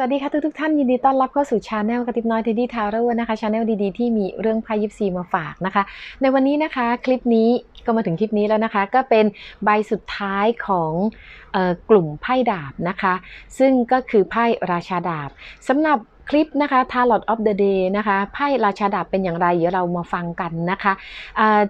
สวัสดีค่ะทุกทุกๆท่านยินดีต้อนรับเข้าสู่ชาแนลกระติบน้อยเทดดี้ทาวเวอร์นะคะชาแนลดีๆที่มีเรื่องไพ่ยิปซีมาฝากนะคะ ในวันนี้นะคะคลิปนี้ก็มาถึงคลิปนี้แล้วนะคะ ก็เป็นใบสุดท้ายของออกลุ่มไพ่ดาบนะคะ ซึ่งก็คือไพ่ราชาดาบสำหรับ คลิปนะคะ Tarot of the Day นะคะไพ่ราชาดาบเป็นอย่างไรเดี๋ยวเรามาฟังกันนะคะ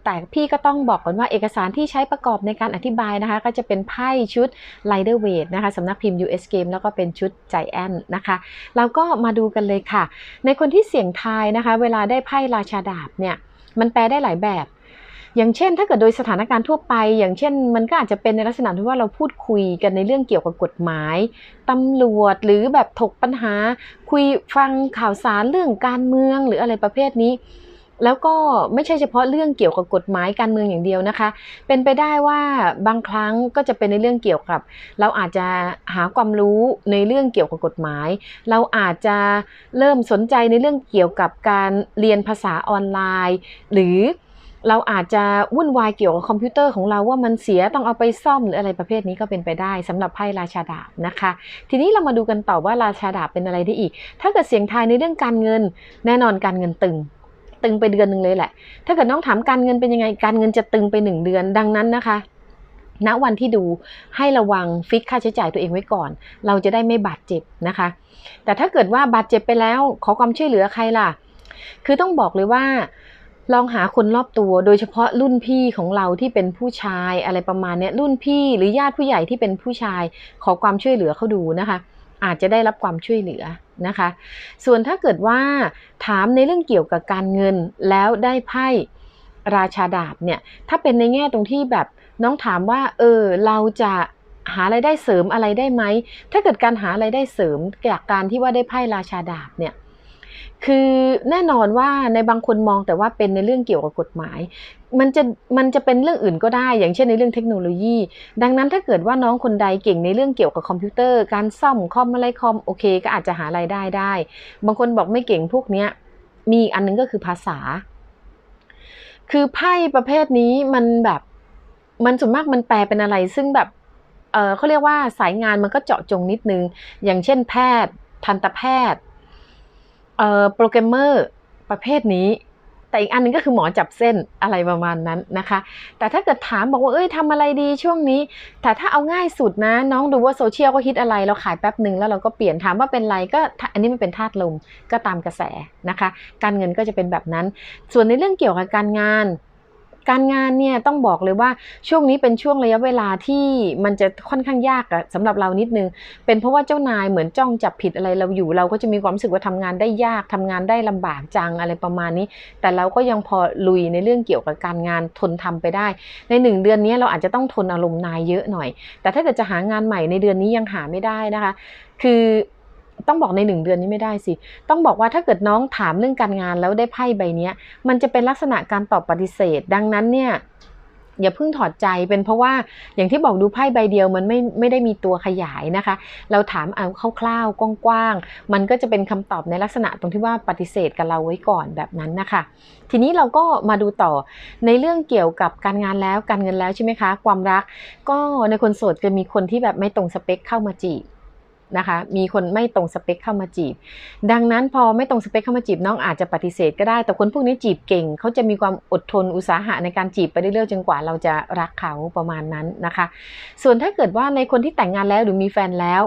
แต่พี่ก็ต้องบอกก่อนว่าเอกสารที่ใช้ประกอบในการอธิบายนะคะ ก็จะเป็นไพ่ชุด Rider Waite นะคะสำนักพิมพ์ US Game แล้วก็เป็นชุด Giant นะคะเราก็มาดูกันเลยค่ะ ในคนที่เสี่ยงทายนะคะ เวลาได้ไพ่ราชาดาบเนี่ยมันแปลได้หลายแบบ อย่างเช่น ถ้าเกิดโดยสถานการณ์ทั่วไป อย่างเช่น มันก็อาจจะเป็นในลักษณะที่ว่าเราพูดคุยกันในเรื่องเกี่ยวกับกฎหมายตำรวจหรือแบบถกปัญหา คุยฟังข่าวสารเรื่องการเมืองหรืออะไรประเภทนี้ แล้วก็ไม่ใช่เฉพาะเรื่องเกี่ยวกับกฎหมายการเมืองอย่างเดียวนะคะ เป็นไปได้ว่าบางครั้งก็จะเป็นในเรื่องเกี่ยวกับ เราอาจจะหาความรู้ในเรื่องเกี่ยวกับกฎหมาย เราอาจจะเริ่มสนใจในเรื่องเกี่ยวกับการเรียนภาษาออนไลน์ หรือ เราอาจจะวุ่นวายเกี่ยวกับคอมพิวเตอร์ของเราว่ามันเสียต้องเอาไปซ่อมหรืออะไรประเภทนี้ก็เป็นไปได้สำหรับไพ่ราชาดาบนะคะ ทีนี้เรามาดูกันต่อว่าราชาดาบเป็นอะไรได้อีก ถ้าเกิดเสียงทายในเรื่องการเงิน แน่นอนการเงินตึงตึงไปเดือนหนึ่งเลยแหละ ถ้าเกิดน้องถามการเงินเป็นยังไง การเงินจะตึงไปหนึ่งเดือน ดังนั้นนะคะ ณ วันที่ดูให้ระวังฟิกค่าใช้จ่ายตัวเองไว้ก่อน เราจะได้ไม่บาดเจ็บนะคะ แต่ถ้าเกิดว่าบาดเจ็บไปแล้วขอความช่วยเหลือใครล่ะ คือต้องบอกเลยว่า ลองหาคนรอบตัว โดยเฉพาะรุ่นพี่ของเราที่เป็นผู้ชายอะไรประมาณนี้รุ่นพี่หรือญาติผู้ใหญ่ที่เป็นผู้ชาย ขอความช่วยเหลือเขาดูนะคะ อาจจะได้รับความช่วยเหลือนะคะ ส่วนถ้าเกิดว่าถามในเรื่องเกี่ยวกับการเงินแล้วได้ไพ่ราชาดาบเนี่ย ถ้าเป็นในแง่ตรงที่แบบน้องถามว่า เออ เราจะหาไรายได้เสริมอะไรได้ไหม ถ้าเกิดการหาไรายได้เสริมจากการที่ว่าได้ไพ่ราชาดาบเนี่ย คือแน่นอนว่าในบางคนมองแต่ว่าเป็นในเรื่องเกี่ยวกับกฎหมาย มันจะมันจะเป็นเรื่องอื่นก็ได้ อย่างเช่นในเรื่องเทคโนโลยี ดังนั้นถ้าเกิดว่าน้องคนใดเก่งในเรื่องเกี่ยวกับคอมพิวเตอร์ การซ่อมคอมอะไรคอมโอเค ก็อาจจะหารายได้ได้ บางคนบอกไม่เก่งพวกเนี้ยมีอันนึงก็คือภาษา คือไพ่ประเภทนี้มันแบบมันส่วนมากมันแปลเป็นอะไร ซึ่งแบบเออเขาเรียกว่าสายงานมันก็เจาะจงนิดนึง อย่างเช่นแพทย์ ทันตแพทย์ เอ่อโปรแกรมเมอร์ประเภทนี้ แต่อีกอันหนึงก็คือหมอจับเส้นอะไรประมาณนั้นนะคะ แต่ถ้าเกิดถามบอกว่าเอ้ยทำอะไรดีช่วงนี้ แต่ถ้าเอาง่ายสุดนะ น้องดูว่าโซเชียลก็ฮิตอะไรเราขายแป๊บหนึ่งแล้วเราก็เปลี่ยนถามว่าเป็นไรก็อันนี้มันเป็นธาตุลมก็ตามกระแสนะคะ การเงินก็จะเป็นแบบนั้น ส่วนในเรื่องเกี่ยวกับการงาน การงานเนี่ยต้องบอกเลยว่าช่วงนี้เป็นช่วงระยะเวลาที่มันจะค่อนข้างยากอะสำหรับเรานิดนึง เป็นเพราะว่าเจ้านายเหมือนจ้องจับผิดอะไรเราอยู่ เราก็จะมีความรู้สึกว่าทำงานได้ยากทำงานได้ลำบากจังอะไรประมาณนี้ แต่เราก็ยังพอลุยในเรื่องเกี่ยวกับการงานทนทำไปได้ ในหนึ่งเดือนนี้เราอาจจะต้องทนอารมณ์นายเยอะหน่อย แต่ถ้าเกิดจะหางานใหม่ในเดือนนี้ยังหาไม่ได้นะคะ คือ ต้องบอกในหนึ่งเดือนนี้ไม่ได้สิ ต้องบอกว่าถ้าเกิดน้องถามเรื่องการงานแล้วได้ไพ่ใบนี้มันจะเป็นลักษณะการตอบปฏิเสธ ดังนั้นเนี่ยอย่าเพิ่งถอดใจเป็นเพราะว่าอย่างที่บอกดูไพ่ใบเดียวมันไม่ไม่ได้มีตัวขยายนะคะ เราถามเอาคร่าวๆกว้างๆมันก็จะเป็นคำตอบในลักษณะตรงที่ว่าปฏิเสธกับเราไว้ก่อนแบบนั้นนะคะ ทีนี้เราก็มาดูต่อในเรื่องเกี่ยวกับการงานแล้วการเงินแล้วใช่ไหมคะ ความรัก ก็ในคนโสดจะมีคนที่แบบไม่ตรงสเปคเข้ามาจีบ นะคะ มีคนไม่ตรงสเปคเข้ามาจีบ ดังนั้นพอไม่ตรงสเปคเข้ามาจีบน้องอาจจะปฏิเสธก็ได้ แต่คนพวกนี้จีบเก่ง เขาจะมีความอดทนอุตสาหะในการจีบไปเรื่อยๆจนกว่าเราจะรักเขาประมาณนั้นนะคะ ส่วนถ้าเกิดว่าในคนที่แต่งงานแล้วหรือมีแฟนแล้ว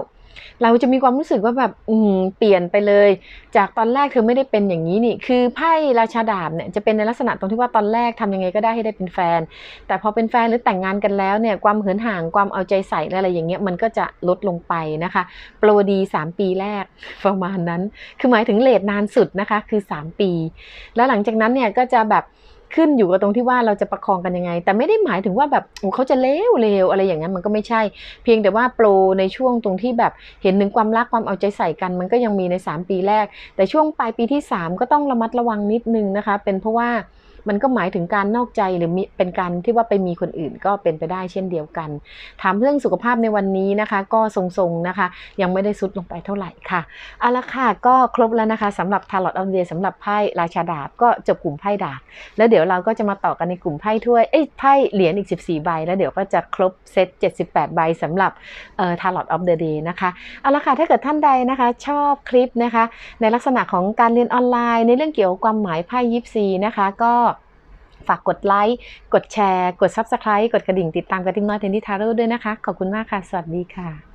เราจะมีความรู้สึกว่าแบบอืมเปลี่ยนไปเลย จากตอนแรกเธอไม่ได้เป็นอย่างนี้นี่ คือไพ่ราชาดาบเนี่ยจะเป็นในลักษณะตรงที่ว่าตอนแรกทำยังไงก็ได้ให้ได้เป็นแฟน แต่พอเป็นแฟนหรือแต่งงานกันแล้วเนี่ยความเหินห่างความเอาใจใส่อะไรอย่างเงี้ยมันก็จะลดลงไปนะคะโปรดี 3 ปีแรกประมาณนั้น คือหมายถึงเลทนานสุดนะคะคือ 3 ปี แล้วหลังจากนั้นเนี่ยก็จะแบบ ขึ้นอยู่กับตรงที่ว่าเราจะประคองกันยังไง แต่ไม่ได้หมายถึงว่าแบบโอ้เขาจะเลวเลวอะไรอย่างนั้นมันก็ไม่ใช่ เพียงแต่ว่าโปรในช่วงตรงที่แบบเห็นถึงความรักความเอาใจใส่กัน มันก็ยังมีใน 3 ปีแรก แต่ช่วงปลายปีที่ 3 ก็ต้องระมัดระวังนิดนึงนะคะ เป็นเพราะว่า มันก็หมายถึงการนอกใจหรือมีเป็นการที่ว่าไปมีคนอื่นก็เป็นไปได้เช่นเดียวกัน ถามเรื่องสุขภาพในวันนี้นะคะ ก็ทรงๆนะคะ ยังไม่ได้ซุดลงไปเท่าไหร่ค่ะเอาละค่ะก็ครบแล้วนะคะสำหรับ Tarot of the Day สำหรับไพ่ราชาดาบก็จบกลุ่มไพ่ดาบแล้วเดี๋ยวเราก็จะมาต่อกันในกลุ่มไพ่ถ้วยเอ้ยไพ่เหรียญอีก 14 ใบ แล้วเดี๋ยวก็จะครบเซต78 ใบสำหรับเอ่อ Tarot of the Day นะคะเอาละค่ะถ้าเกิดท่านใดนะคะ ชอบคลิปนะคะ ในลักษณะของการเรียนออนไลน์ ในเรื่องเกี่ยวกับความหมายไพ่ยิปซีนะคะก็ ฝากกดไลค์ กดแชร์ กด Subscribe กดกระดิ่งติดตามกระดิ่งน้อยเทนนิทาโร่ด้วยนะคะ ขอบคุณมากค่ะ สวัสดีค่ะ